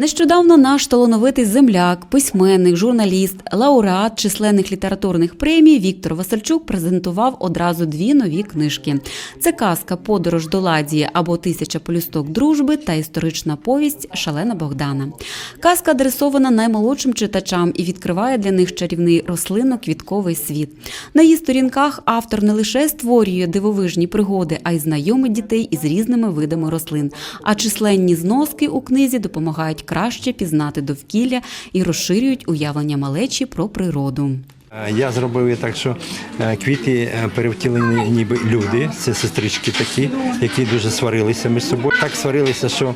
Нещодавно наш талановитий земляк, письменник, журналіст, лауреат численних літературних премій Віктор Васильчук презентував одразу дві нові книжки. Це казка Подорож до Ладії або Тисяча полюсток дружби та історична повість Шалена Богдана. Казка адресована наймолодшим читачам і відкриває для них чарівний рослинно-квітковий світ. На її сторінках автор не лише створює дивовижні пригоди, а й знайомить дітей із різними видами рослин. А численні зноски у книзі допомагають краще пізнати довкілля і розширюють уявлення малечі про природу. Е, Я зробив і так, що е, квіти е, перевтілені ніби люди, це сестрички такі, які дуже сварилися між собою. Так сварилися, що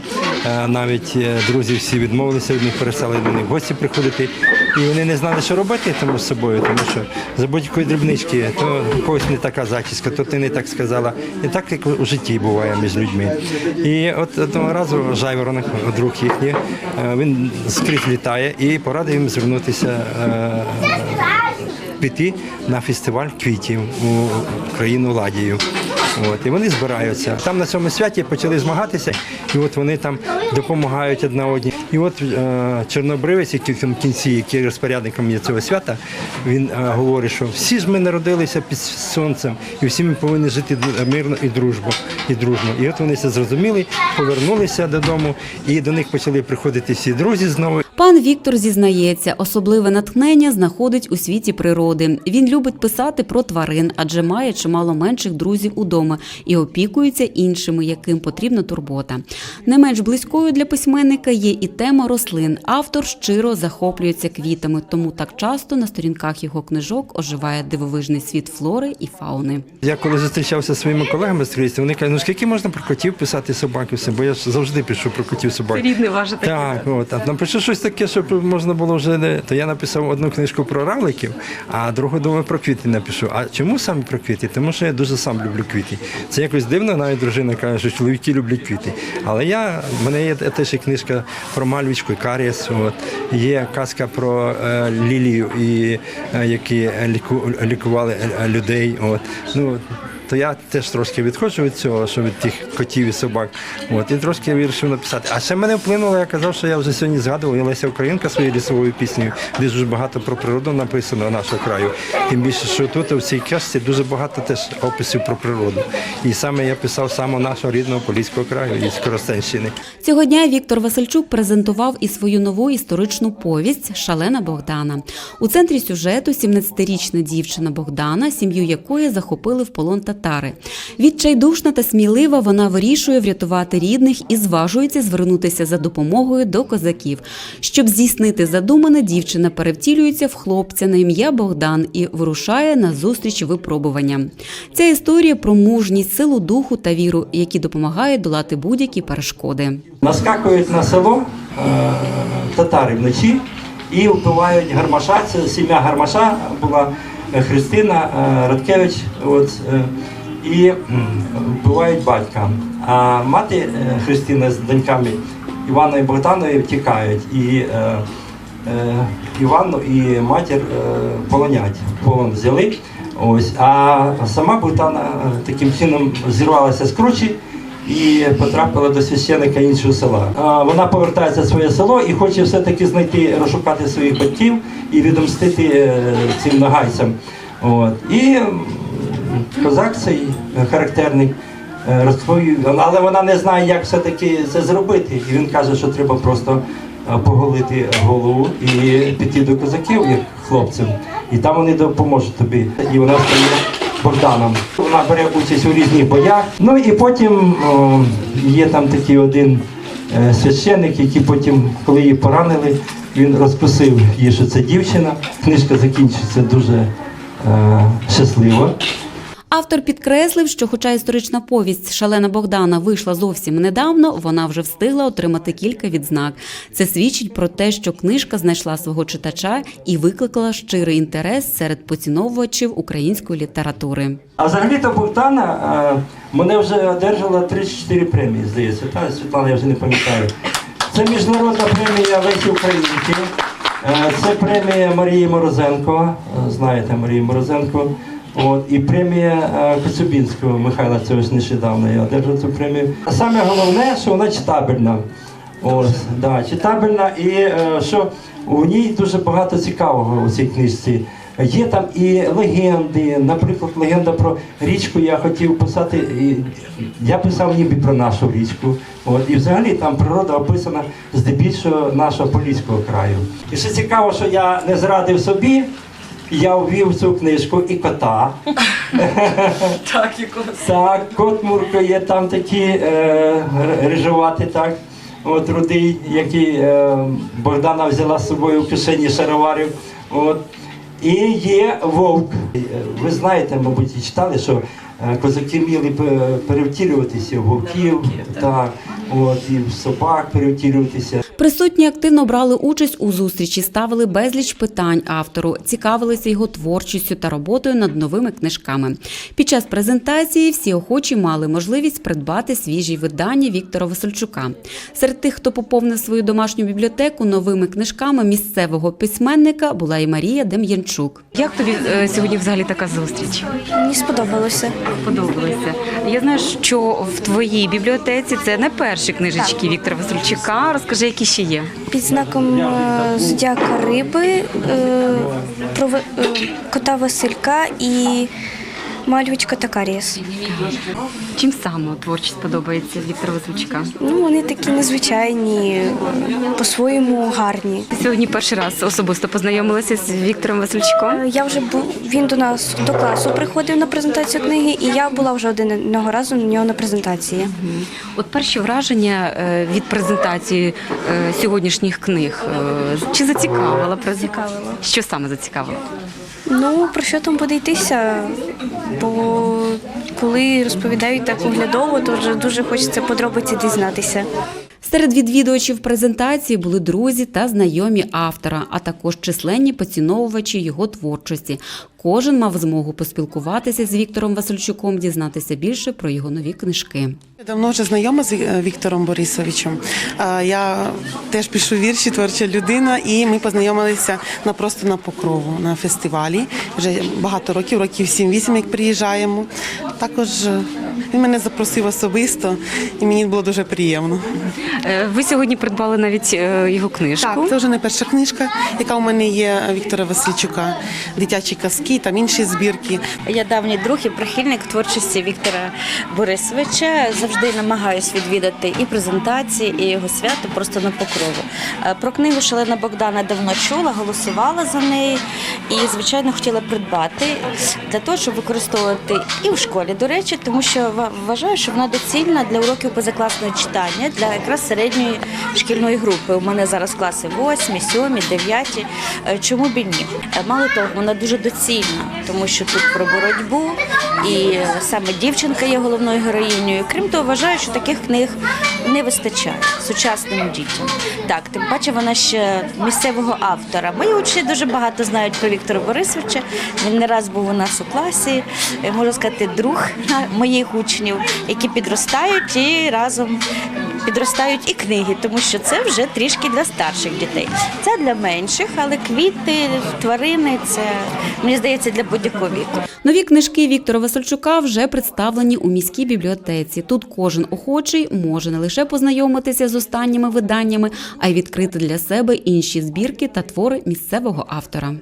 навіть друзі всі відмовилися від них, перестали до них в гості приходити. І вони не знали, що робити тому з собою, тому що за будь-якої дрібнички, то когось не така зачіска, то ти не так сказала. І так як у житті буває між людьми. І от одного разу жайворонок, друг їхній, він скрізь літає і порадив їм звернутися. Піти на фестиваль квітів у країну Ладію. От, і вони збираються. Там на цьому святі почали змагатися, і от вони там допомагають одна одній. І от е, Чорнобривець, який в кінці, який розпорядником є цього свята, він е, говорить, що всі ж ми народилися під сонцем, і всі ми повинні жити мирно і дружбо, і дружно. І от вони це зрозуміли, повернулися додому, і до них почали приходити всі друзі знову. Пан Віктор зізнається, особливе натхнення знаходить у світі природи. Він любить писати про тварин, адже має чимало менших друзів удома і опікується іншими, яким потрібна турбота. Не менш близькою для письменника є і тема рослин. Автор щиро захоплюється квітами, тому так часто на сторінках його книжок оживає дивовижний світ флори і фауни. Я коли зустрічався зі своїми колегами з крізь, вони кажуть, ну скільки можна про котів писати собаків, все, бо я ж завжди пишу про котів собак. Рідне ваше таке. Так, от, а напишу щось таке, щоб можна було вже не. То я написав одну книжку про равликів, а другу думаю про квіти напишу. А чому саме про квіти? Тому що я дуже сам люблю квіти. Це якось дивно, навіть дружина каже, що чоловіки люблять квіти. Але я, в мене є теж і книжка про мальвічку і карієс. От. Є казка про е, лілію, і, е, які ліку, лікували е, людей. От. Ну, то я теж трошки відходжу від цього, що від тих котів і собак. От, і трошки вирішив написати. А ще мене вплинуло, я казав, що я вже сьогодні згадував, я Леся Українка своєю лісовою піснею, де дуже багато про природу написано нашого краю. Тим більше, що тут в цій кашці дуже багато теж описів про природу. І саме я писав саме нашого рідного Поліського краю із Коростенщини. Цього дня Віктор Васильчук презентував і свою нову історичну повість Шалена Богдана. У центрі сюжету 17-річна дівчина Богдана, сім'ю якої захопили в полон татари. Відчайдушна та смілива вона вирішує врятувати рідних і зважується звернутися за допомогою до козаків. Щоб здійснити задумане, дівчина перевтілюється в хлопця на ім'я Богдан і вирушає на зустріч випробуванням. Ця історія про мужність, силу духу та віру, які допомагають долати будь-які перешкоди. Наскакують на село е, татари вночі і вбивають гармаша. Це сім'я гармаша була Христина е, Радкевич. От, е, і вбивають батька. А мати е, Христина з доньками Іваною і Богданою втікають. І е, е, Іванну і матір е, полонять, полон взяли. Ось, а сама Богдана е, таким чином зірвалася з кручі і потрапила до священика іншого села. Вона повертається в своє село і хоче все-таки знайти, розшукати своїх батьків і відомстити е, цим нагайцям. От. І козак цей характерник е, розповів, але вона не знає, як все-таки це зробити. І він каже, що треба просто е, поголити голову і піти до козаків, як хлопцям. І там вони допоможуть тобі. І вона стає Богданом. Вона бере участь у різних боях. Ну і потім о, є там такий один е, священник, який потім, коли її поранили, він розписив її, що це дівчина. Книжка закінчиться дуже е, щасливо. Автор підкреслив, що, хоча історична повість Шалена Богдана вийшла зовсім недавно, вона вже встигла отримати кілька відзнак. Це свідчить про те, що книжка знайшла свого читача і викликала щирий інтерес серед поціновувачів української літератури. А взагалі-то Богдана е, мене вже одержала 34 премії, здається. Та Світлана, я вже не пам'ятаю. Це міжнародна премія Лесі Українки. Е, Це премія Марії Морозенко. Е, Знаєте Марію Морозенко. От, і премія е, Коцюбінського Михайла, це ось нещодавно я одержав цю премію. А саме головне, що вона читабельна. Ось, да, читабельна і е, що у ній дуже багато цікавого у цій книжці. Є там і легенди, наприклад, легенда про річку я хотів писати. І я писав ніби про нашу річку. От, і взагалі там природа описана здебільшого нашого поліського краю. І ще цікаво, що я не зрадив собі, я ввів цю книжку і кота. Так, якого. Так, кот Мурко є там такі е, рижувати, так. От рудий, який е, Богдана взяла з собою в кишені шароварів. От. І є вовк. Е, Ви знаєте, мабуть, і читали, що козаки вміли перевтілюватися в вовків, так, от, і в собак перевтілюватися. Присутні активно брали участь у зустрічі, ставили безліч питань автору, цікавилися його творчістю та роботою над новими книжками. Під час презентації всі охочі мали можливість придбати свіжі видання Віктора Васильчука. Серед тих, хто поповнив свою домашню бібліотеку новими книжками місцевого письменника, була і Марія Дем'янчук. Як тобі е, сьогодні взагалі така зустріч? Мені сподобалося. Подобається. Я знаю, що в твоїй бібліотеці це не перші книжечки Віктора Васильчука. Розкажи, які ще є. Під знаком е, зодіака риби, е, е, кота Василька і мальвочка Такаріс. Чим саме творчість подобається Віктора Васильчука? Ну, вони такі незвичайні, по-своєму гарні. Сьогодні перший раз особисто познайомилася з Віктором Васильчуком. Е, Я вже був, він до нас до класу приходив на презентацію книги, і я була вже один одного разу на нього на презентації. От перші враження е, від презентації е, сьогоднішніх книг. Чи зацікавила? Зацікавило. Що саме зацікавило? Ну, про що там буде? Бо коли розповідають так оглядово, то вже дуже хочеться подробиці дізнатися. Серед відвідувачів презентації були друзі та знайомі автора, а також численні поціновувачі його творчості. Кожен мав змогу поспілкуватися з Віктором Васильчуком, дізнатися більше про його нові книжки. Давно вже знайома з е, Віктором Борисовичем. Я теж пишу вірші, творча людина, і ми познайомилися на просто на покрову на фестивалі. Вже багато років, років 7-8, як приїжджаємо. Також е, він мене запросив особисто, і мені було дуже приємно. Е, Ви сьогодні придбали навіть його книжку. Так, це вже не перша книжка, яка у мене є Віктора Васильчука, дитячі казки, там інші збірки. Я давній друг і прихильник творчості Віктора Борисовича. Завжди намагаюсь відвідати і презентації, і його свято просто на покрову. Е, Про книгу Шалена Богдана давно чула, голосувала за неї і, звичайно, хотіла придбати для того, щоб використовувати і в школі, до речі, тому що вважаю, що вона доцільна для уроків позакласного читання для якраз середньої шкільної групи. У мене зараз класи 8, 7, 9. Е, Чому б і ні? Е, Мало того, вона дуже доцільна, тому що тут про боротьбу, і е, саме дівчинка є головною героїнею. Крім того, вважаю, що таких книг не вистачає сучасним дітям. Так, тим паче вона ще місцевого автора. Мої учні дуже багато знають про Віктора Борисовича. Він не раз був у нас у класі, Можу сказати, друг моїх учнів, які підростають і разом підростають і книги, тому що це вже трішки для старших дітей. Це для менших, але квіти, тварини це мені здається для будь-якого віку. Нові книжки Віктора Васильчука вже представлені у міській бібліотеці. Тут кожен охочий може не лише познайомитися з останніми виданнями, а й відкрити для себе інші збірки та твори місцевого автора.